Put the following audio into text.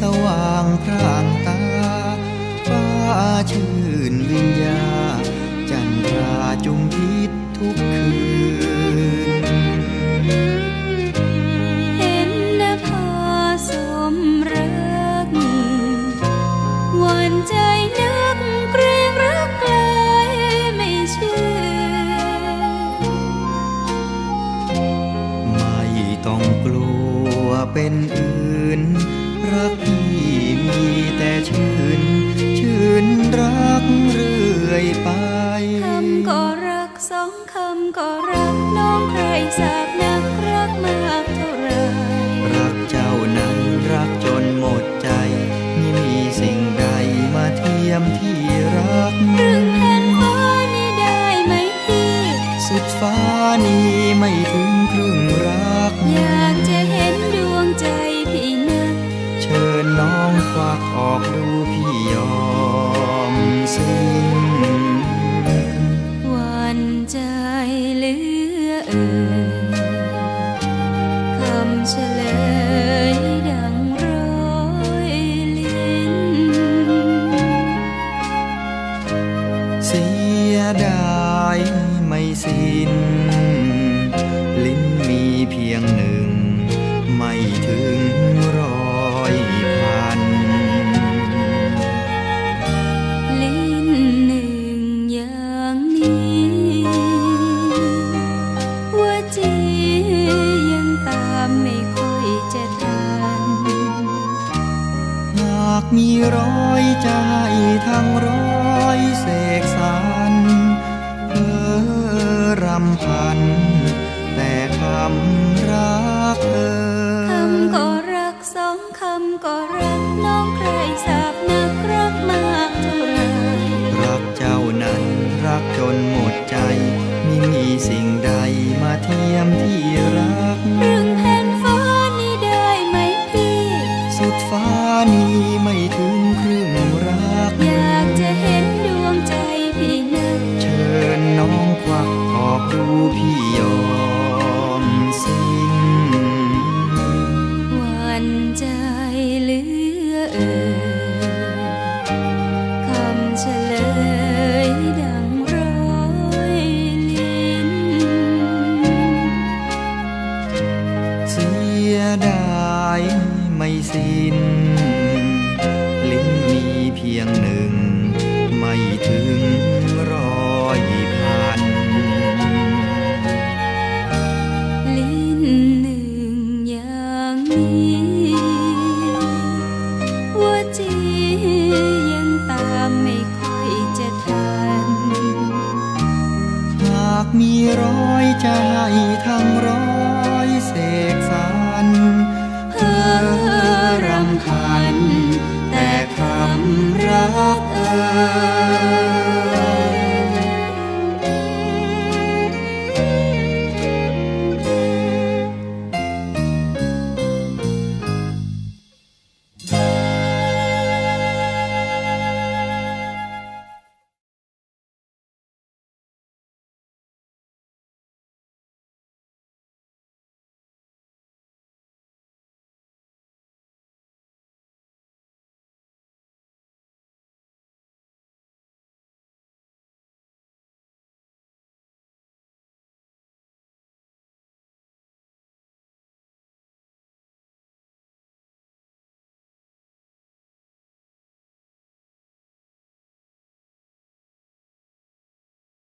สว่างพรางตา ฟ้าชื่นวิญญา จันทราจุงพิษทุกคืน เห็นนภาสมรักหวันใจนึกเกรงรักไกลไม่เชื่อ ไม่ต้องกลัวเป็น แต่ชื่น ชื่นรักเรื่อยไปคำก็รักสองคำก็รักน้องใครสาบนักรักมากเท่าไรรักเจ้านั้นรักจนหมดใจไม่มีสิ่งใดมาเทียมที่รักครึ่งแผ่นฟ้านี้ได้ไหมพี่ สุดฟ้านี้ไม่ถึงครึ่ง สิ้น ลิ้นมีเพียงหนึ่ง ไม่ถึงร้อยพัน ลิ้นหนึ่งอย่างนี้ ว่าจียังตามไม่ค่อยจะทัน หากมีร้อยใจทั้ง ยมที่รักครึ่งแผ่นฟ้านี้ได้ไหมพี่ สุดฟ้านี้ไม่ถึงครึ่ง ยดายไม่สิ้น ลิ้นมีเพียงหนึ่ง ไม่ถึงร้อยพัน ลิ้นหนึ่งอย่างนี้ ว่าจียังตามไม่ค่อยจะทัน หากมีร้อยใจทั้งร้อยเสกสรรเพ้อรำคัญ